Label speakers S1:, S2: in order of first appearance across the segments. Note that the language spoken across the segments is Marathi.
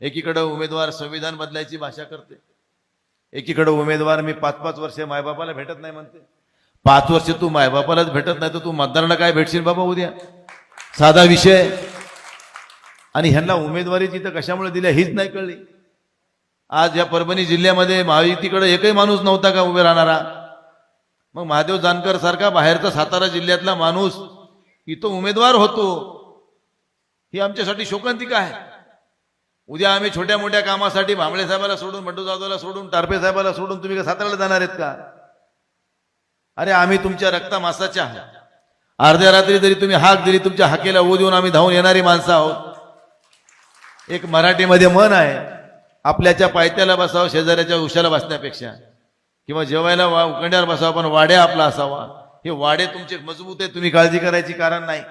S1: एकीकडं उमेदवार संविधान बदलायची भाषा करते. एकीकडं उमेदवार मी पाच पाच वर्ष मायबापाला भेटत नाही म्हणते. पाच वर्ष तू मायबापालाच भेटत नाही तर तू मतदारांना काय भेटशील बाबा उद्या? साधा विषय. आणि ह्यांना उमेदवारीची तर कशामुळे दिल्या हीच नाही कळली. आज या परभणी जिल्ह्यामध्ये महायुतीकडे एकही माणूस नव्हता का उभे राहणारा? मग महादेव जानकर सारखा बाहेरचा सातारा जिल्ह्यातला माणूस इथं उमेदवार होतो. ही आमच्यासाठी शोकांतिका आहे. उद्या आम्ही छोट्या मोठ्या कामासाठी भांबळे साहेबाला सोडून बंडू जाधवला सोडून टारपे साहेबाला सोडून तुम्ही का साताऱ्याला जाणार आहेत का? अरे आम्ही तुमच्या रक्ता मासाच्या आहोत अर्ध्या रात्री जरी तुम्ही हाक दिली तुमच्या हाकेला ओ देऊन आम्ही धावून येणारी माणसं आहोत. एक मराठीमध्ये मन आहे आपल्याच्या पायथ्याला बसावं शेजाऱ्याच्या उशाला बसण्यापेक्षा. किंवा जेवायला वा उकंड्यावर बसावं पण वाड्या आपला असावा. हे वाडे तुमचे मजबूत आहे तुम्ही काळजी करायची कारण नाही.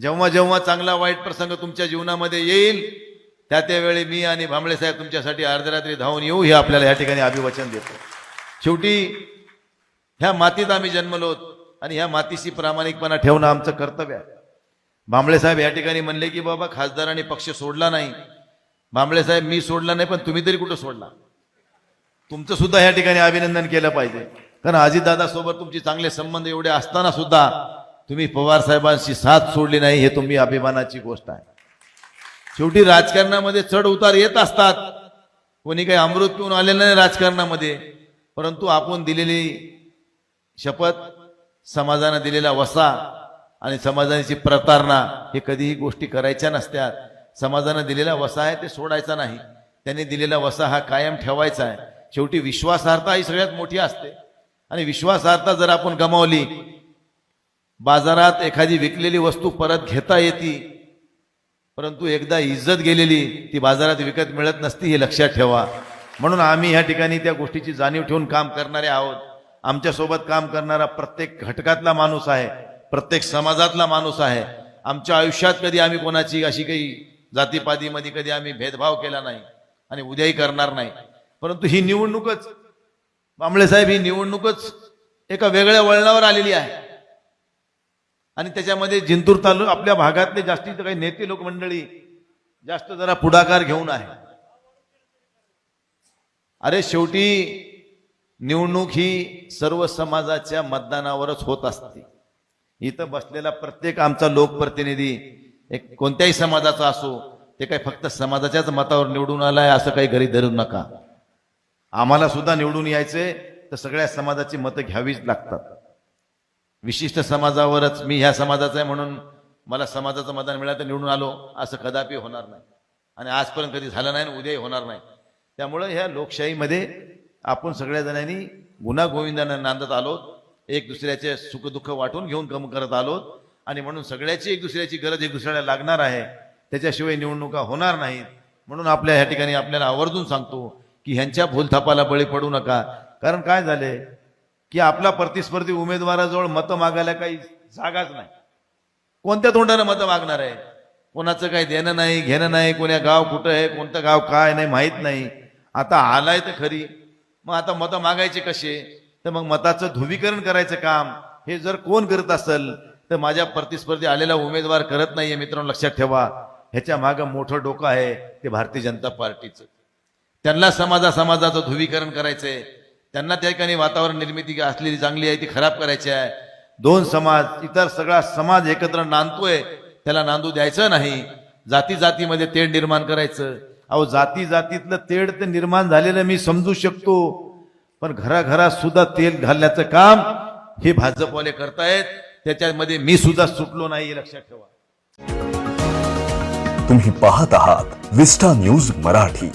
S1: जेव्हा जेव्हा चांगला वाईट प्रसंग तुमच्या जीवनामध्ये येईल त्या त्यावेळी मी आणि भांबळे साहेब तुमच्यासाठी अर्धरात्री रात्री धावून येऊ हे आपल्याला या ठिकाणी अभिवचन देतो. शेवटी ह्या मातीत आम्ही जन्मलो आणि ह्या मातीशी प्रामाणिकपणा ठेवणं आमचं कर्तव्य आहे. भांबळे साहेब या ठिकाणी म्हणले की बाबा खासदारांनी पक्ष सोडला नाही. भांबळे साहेब मी सोडला नाही पण तुम्ही तरी कुठं सोडला? तुमचं सुद्धा या ठिकाणी अभिनंदन केलं पाहिजे. कारण अजितदादा सोबत तुमचे चांगले संबंध एवढे असताना सुद्धा तुम्ही पवार साहेबांशी साथ सोडली नाही हे तुम्ही अभिमानाची गोष्ट आहे. शेवटी राजकारणामध्ये चढ उतार येत असतात. कोणी काही अमृत पिऊन आलेलं नाही राजकारणामध्ये. परंतु आपण दिलेली शपथ समाजानं दिलेला वसा आणि समाजाची प्रतारणा हे कधीही गोष्टी करायच्या नसत्यात समाजानं दिलेला वसा आहे ते सोडायचा नाही. त्यांनी दिलेला वसा हा कायम ठेवायचा आहे. शेवटी विश्वासार्हता ही सगळ्यात मोठी असते. आणि विश्वासार्हता जर आपण गमावली बाजारात एखादी विकलेली वस्तू परत घेता येते परंतु एकदा इज्जत गेलेली ती बाजारात विकत मिळत नसती हे लक्षात ठेवा. म्हणून आम्ही ह्या ठिकाणी त्या गोष्टीची जाणीव ठेवून काम करणारे आहोत. आमच्यासोबत काम करणारा प्रत्येक घटकातला माणूस आहे प्रत्येक समाजातला माणूस आहे. आमच्या आयुष्यात कधी आम्ही कोणाची अशी काही जातीपातीमध्ये कधी आम्ही भेदभाव केला नाही आणि उद्याही करणार नाही. परंतु ही निवडणूकच बांबळे साहेब ही निवडणूकच एका वेगळ्या वळणावर आलेली आहे. आणि त्याच्यामध्ये जिंतूर तालुक आपल्या भागातले जास्तीत काही नेते लोकमंडळी जास्त जरा पुढाकार घेऊन आहे. अरे शेवटी निवडणूक ही सर्व समाजाच्या मतदानावरच होत असते. इथं बसलेला प्रत्येक आमचा लोकप्रतिनिधी एक कोणत्याही समाजाचा असो ते काही फक्त समाजाच्याच मतावर निवडून आलाय असं काही घरी धरू नका. आम्हाला सुद्धा निवडून यायचे तर सगळ्या समाजाची मतं घ्यावीच लागतात. विशिष्ट समाजावरच मी ह्या समाजाचा आहे म्हणून मला समाजाचं मतदान मिळालं तर निवडून आलो असं कदापि होणार नाही. आणि आजपर्यंत कधी झालं नाही आणि उद्याही होणार नाही. त्यामुळं ह्या लोकशाहीमध्ये आपण सगळ्या जणांनी गुन्हा गोविंदानं नांदत आलो एक दुसऱ्याचे सुखदुःख वाटून घेऊन कम करत आलो आणि म्हणून सगळ्याची एक दुसऱ्याची गरज एक दुसऱ्याला लागणार आहे. त्याच्याशिवाय निवडणुका होणार नाहीत. म्हणून आपल्या ह्या ठिकाणी आपल्याला आवर्जून सांगतो की ह्यांच्या भूलथापाला बळी पडू नका. कारण काय झाले? की आपला प्रतिस्पर्धी उमेदवाराजवळ मतं मागायला काही जागाच नाही. कोणत्या तोंडानं मतं मागणार आहे? कोणाचं काही देणं नाही घेणं नाही कोण्या गाव कुठं आहे कोणतं गाव काय नाही माहीत नाही. आता आलाय तर खरी. मग आता मतं मागायचे कसे? तर मग मताचं ध्रुवीकरण करायचं काम. हे जर कोण करत असेल तर माझ्या प्रतिस्पर्धी आलेला उमेदवार करत नाहीये मित्रांनो लक्षात ठेवा. ह्याच्या मागं मोठं डोकं आहे ते भारतीय जनता पार्टीचं. त्यांना समाजा समाजाचं ध्रुवीकरण करायचंय. त्यांना त्या ठिकाणी वातावरण निर्मिती असलेली चांगली आहे ती खराब करायची आहे. दोन समाज इतर सगळा समाज एकत्र नांदतोय त्याला नांदू द्यायचं नाही. जाती जातीमध्ये तेढ निर्माण करायचं. अहो जाती जातीतलं तेढ ते निर्माण झालेलं मी समजू शकतो पण घराघरात सुद्धा तेल घालण्याचं काम हे भाजपवाले करतायत. त्याच्यामध्ये मी सुद्धा सुटलो नाही हे लक्षात ठेवा.
S2: तुम्ही पाहत आहात विस्टा न्यूज मराठी.